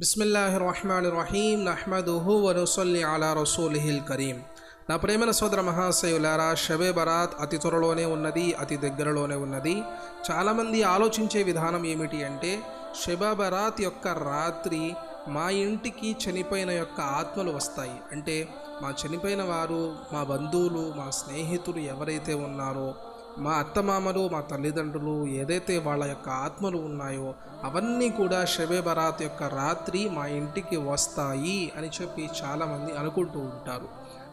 బిస్మిల్లాహి రహమాన్ రహీం నహ్మదుహు వనుసల్లి అలా రసూలిహిల్ కరీం. నా ప్రేమైన సోదర మహాశయులారా షబే బరాత్ అతి త్వరలోనే ఉన్నది అతి దగ్గరలోనే ఉన్నది. చాలామంది ఆలోచించే విధానం ఏమిటి అంటే షబా బరాత్ యొక్క రాత్రి మా ఇంటికి చనిపోయిన యొక్క ఆత్మలు వస్తాయి. అంటే మా చనిపోయిన వారు మా బంధువులు మా స్నేహితులు ఎవరైతే ఉన్నారో మా అత్తమామలు మా తల్లిదండ్రులు ఏదైతే వాళ్ళ యొక్క ఆత్మలు ఉన్నాయో అవన్నీ కూడా షబే బరాత్ యొక్క రాత్రి మా ఇంటికి వస్తాయి అని చెప్పి చాలామంది అనుకుంటూ ఉంటారు.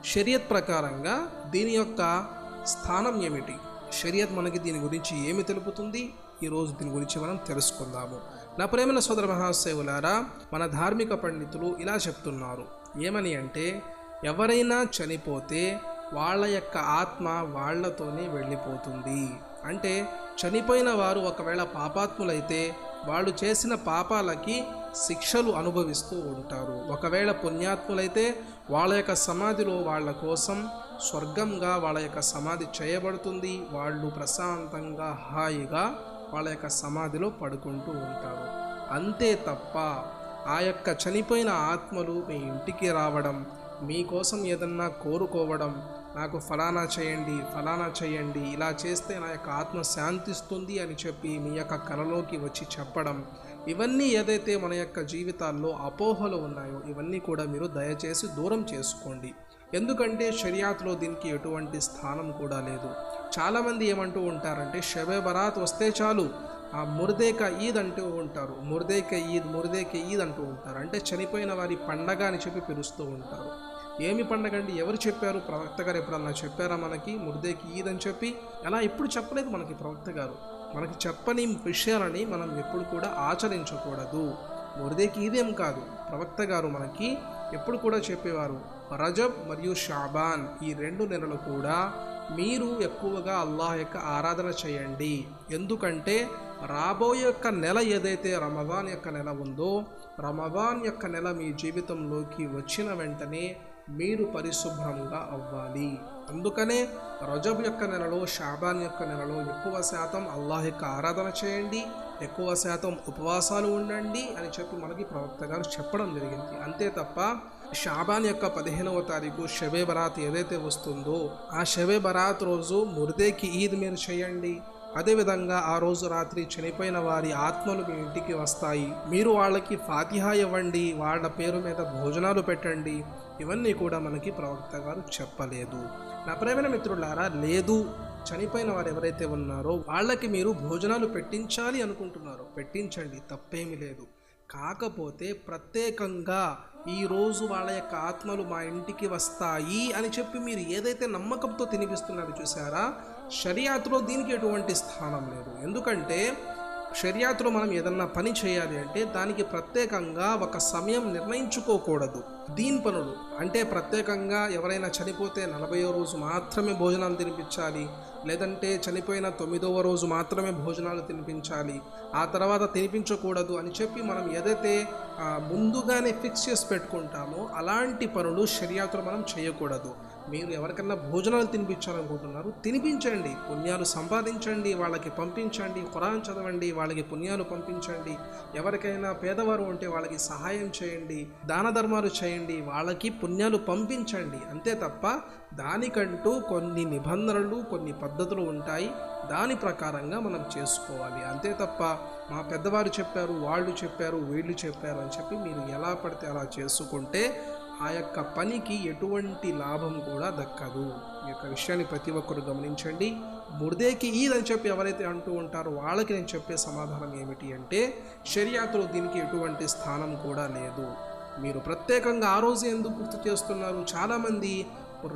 షరియత్ ప్రకారంగా దీని యొక్క స్థానం ఏమిటి? షరియత్ మనకి దీని గురించి ఏమి తెలుపుతుంది? ఈరోజు దీని గురించి మనం తెలుసుకుందాము. నా ప్రేమల సోదర మహాశివులారా మన ధార్మిక పండితులు ఇలా చెప్తున్నారు. ఏమని అంటే ఎవరైనా చనిపోతే వాళ్ళ యొక్క ఆత్మ వాళ్ళతోనే వెళ్ళిపోతుంది. అంటే చనిపోయిన వారు ఒకవేళ పాపాత్ములైతే వాళ్ళు చేసిన పాపాలకి శిక్షలు అనుభవిస్తూ ఉంటారు. ఒకవేళ పుణ్యాత్ములైతే వాళ్ళ యొక్క సమాధిలో వాళ్ళ కోసం స్వర్గంగా వాళ్ళ యొక్క సమాధి చేయబడుతుంది. వాళ్ళు ప్రశాంతంగా హాయిగా వాళ్ళ యొక్క సమాధిలో పడుకుంటూ ఉంటారు. అంతే తప్ప ఆ యొక్క చనిపోయిన ఆత్మలు మీ ఇంటికి రావడం మీకోసం ఏదన్నా కోరుకోవడం నాకు ఫలానా చేయండి ఫలానా చేయండి. ఇలా చేస్తే నా యొక్క ఆత్మ శాంతిస్తుంది అని చెప్పి మీ యొక్క కలలోకి వచ్చి చెప్పడం. ఇవన్నీ ఏదైతే మన యొక్క జీవితాల్లో అపోహలు ఉన్నాయో ఇవన్నీ కూడా మీరు దయచేసి దూరం చేసుకోండి. ఎందుకంటే షరియాత్లో దీనికి ఎటువంటి స్థానం కూడా లేదు. చాలామంది ఏమంటూ ఉంటారంటే షబే బరాత్ వస్తే చాలు. ఆ ముర్దేక ఈద్ అంటూ ఉంటారు. ముర్దేక ఈద్ ముర్దేక ఈద్ అంటూ ఉంటారు. అంటే చనిపోయిన వారి పండగ అని చెప్పి పిలుస్తూ ఉంటారు. ఏమి పండగ అండి ఎవరు చెప్పారు? ప్రవక్త గారు ఎప్పుడన్నా చెప్పారా మనకి? ముర్దేకి ఈద్ అని చెప్పి? అలా ఎప్పుడు చెప్పలేదు మనకి ప్రవక్త గారు. మనకి చెప్పని విషయాలని మనం ఎప్పుడు కూడా ఆచరించకూడదు. ముర్దేకి ఈదేం కాదు. ప్రవక్త గారు మనకి ఎప్పుడు కూడా చెప్పేవారు రజబ్ మరియు షాబాన్ ఈ రెండు నెలలు కూడా మీరు ఎక్కువగా అల్లాహ్ యొక్క ఆరాధన చేయండి. ఎందుకంటే రాబోయే యొక్క నెల ఏదైతే రమదాన్ యొక్క నెల ఉందో రమదాన్ యొక్క నెల మీ జీవితంలోకి వచ్చిన వెంటనే మీరు పరిశుభ్రంగా అవ్వాలి. అందుకనే రజబ్ యొక్క నెలలో షాబాన్ యొక్క నెలలో ఎక్కువ శాతం అల్లాహ్ యొక్క ఆరాధన చేయండి ఎక్కువ శాతం ఉపవాసాలు ఉండండి అని చెప్పి మనకి ప్రవక్త గారు చెప్పడం జరిగింది. అంతే తప్ప షాబాన్ యొక్క పదిహేనవ తారీఖు షబే బరాత్ ఏదైతే వస్తుందో ఆ షబే బరాత్ రోజు ముర్దేకి ఈద్ మీరు చేయండి. అదేవిధంగా ఆ రోజు రాత్రి చనిపోయిన వారి ఆత్మలు మీ ఇంటికి వస్తాయి. మీరు వాళ్ళకి ఫాతిహా ఇవ్వండి వాళ్ళ పేరు మీద భోజనాలు పెట్టండి. ఇవన్నీ కూడా మనకి ప్రవక్త గారు చెప్పలేదు. నా ప్రేమైన మిత్రులారా లేదు. చనిపోయిన వారు ఎవరైతే ఉన్నారో వాళ్ళకి మీరు భోజనాలు పెట్టించాలి అనుకుంటున్నారో పెట్టించండి తప్పేమీ లేదు. కాకపోతే ప్రత్యేకంగా ఈరోజు వాళ్ళ యొక్క ఆత్మలు మా ఇంటికి వస్తాయి అని చెప్పి మీరు ఏదైతే నమ్మకంతో తినిపిస్తున్నారో చూసారా షరియాతులో దీనికి ఎటువంటి స్థానం లేదు. ఎందుకంటే షరియాతులో మనం ఏదన్నా పని చేయాలి అంటే దానికి ప్రత్యేకంగా ఒక సమయం నిర్ణయించుకోకూడదు. దీని పనులు అంటే ప్రత్యేకంగా ఎవరైనా చనిపోతే నలభైవ రోజు మాత్రమే భోజనాలు తినిపించాలి లేదంటే చనిపోయిన తొమ్మిదవ రోజు మాత్రమే భోజనాలు తినిపించాలి ఆ తర్వాత తినిపించకూడదు అని చెప్పి మనం ఏదైతే ముందుగానే ఫిక్స్ చేసి పెట్టుకుంటామో అలాంటి పనులు షరియాతులు మనం చేయకూడదు. మీరు ఎవరికన్నా భోజనాలు తినిపించాలనుకుంటున్నారు తినిపించండి. పుణ్యాలు సంపాదించండి వాళ్ళకి పంపించండి ఖురాన్ చదవండి వాళ్ళకి పుణ్యాలు పంపించండి. ఎవరికైనా పేదవారు ఉంటే వాళ్ళకి సహాయం చేయండి దాన ధర్మాలు చేయండి వాళ్ళకి పుణ్యాలు పంపించండి. అంతే తప్ప దానికంటూ కొన్ని నిబంధనలు కొన్ని పద్ధతులు ఉంటాయి. దాని ప్రకారంగా మనం చేసుకోవాలి. అంతే తప్ప మా పెద్దవారు చెప్పారు వాళ్ళు చెప్పారు వీళ్ళు చెప్పారు అని చెప్పి మీరు ఎలా పడితే అలా చేసుకుంటే ఆ యొక్క పనికి ఎటువంటి లాభం కూడా దక్కదు. ఈ యొక్క విషయాన్ని ప్రతి ఒక్కరు గమనించండి. ముర్దేకి ఈద్ అని చెప్పి ఎవరైతే అంటూ ఉంటారో వాళ్ళకి నేను చెప్పే సమాధానం ఏమిటి అంటే షరియాతులో దీనికి ఎటువంటి స్థానం కూడా లేదు. మీరు ప్రత్యేకంగా ఆ రోజు ఎందుకు గుర్తు చేస్తున్నారు? చాలామంది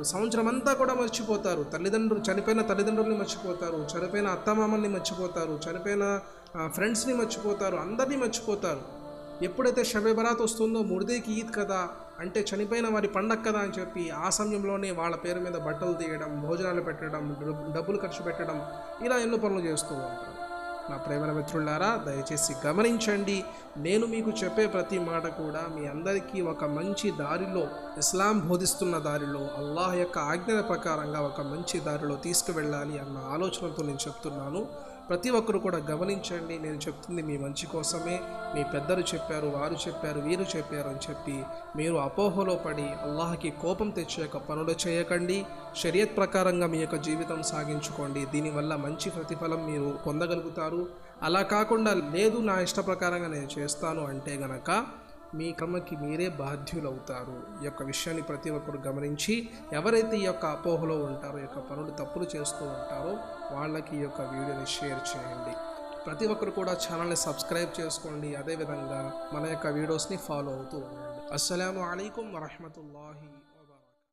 సంవత్సరం అంతా కూడా మర్చిపోతారు. తల్లిదండ్రులు చనిపోయిన తల్లిదండ్రుల్ని మర్చిపోతారు. చనిపోయిన అత్తమామల్ని మర్చిపోతారు. చనిపోయిన ఫ్రెండ్స్ని మర్చిపోతారు. అందరినీ మర్చిపోతారు. ఎప్పుడైతే షబే బరాత్ వస్తుందో ముర్దేకి ఈద్ కదా అంటే చనిపోయిన వారి పండగ కదా అని చెప్పి ఆ సమయంలోనే వాళ్ళ పేరు మీద బట్టలు తీయడం భోజనాలు పెట్టడం డబ్బులు ఖర్చు పెట్టడం ఇలా ఎన్నో పనులు చేస్తూ ఉంటారు. నా ప్రేమ మిత్రులారా దయచేసి గమనించండి నేను మీకు చెప్పే ప్రతి మాట కూడా మీ అందరికీ ఒక మంచి దారిలో ఇస్లాం బోధిస్తున్న దారిలో అల్లాహ్ యొక్క ఆజ్ఞల ప్రకారంగా ఒక మంచి దారిలో తీసుకువెళ్ళాలి అన్న ఆలోచనతో నేను చెప్తున్నాను. ప్రతి ఒక్కరు కూడా గమనించండి నేను చెప్తుంది మీ మంచి కోసమే మీ పెద్దలు చెప్పారు వారు చెప్పారు వీరు చెప్పారు అని చెప్పి మీరు అపోహలో పడి అల్లాహకి కోపం తెచ్చే యొక్క పనులు చేయకండి. షరియత్ ప్రకారంగా మీ యొక్క జీవితం సాగించుకోండి. దీనివల్ల మంచి ప్రతిఫలం మీరు పొందగలుగుతారు. అలా కాకుండా లేదు నా ఇష్ట ప్రకారంగా నేను చేస్తాను అంటే గనక మీ క్రమకి మీరే బాధ్యులవుతారు. ఈ యొక్క విషయాన్ని ప్రతి ఒక్కరు గమనించి ఎవరైతే ఈ యొక్క అపోహలో ఉంటారో ఈ యొక్క పనులు తప్పులు చేస్తూ ఉంటారో వాళ్ళకి ఈ యొక్క వీడియోని షేర్ చేయండి. ప్రతి ఒక్కరు కూడా ఛానల్ని సబ్స్క్రైబ్ చేసుకోండి. అదేవిధంగా మన యొక్క వీడియోస్ని ఫాలో అవుతూ ఉండండి. అస్సలం అయికం వరహమతుల్లాహి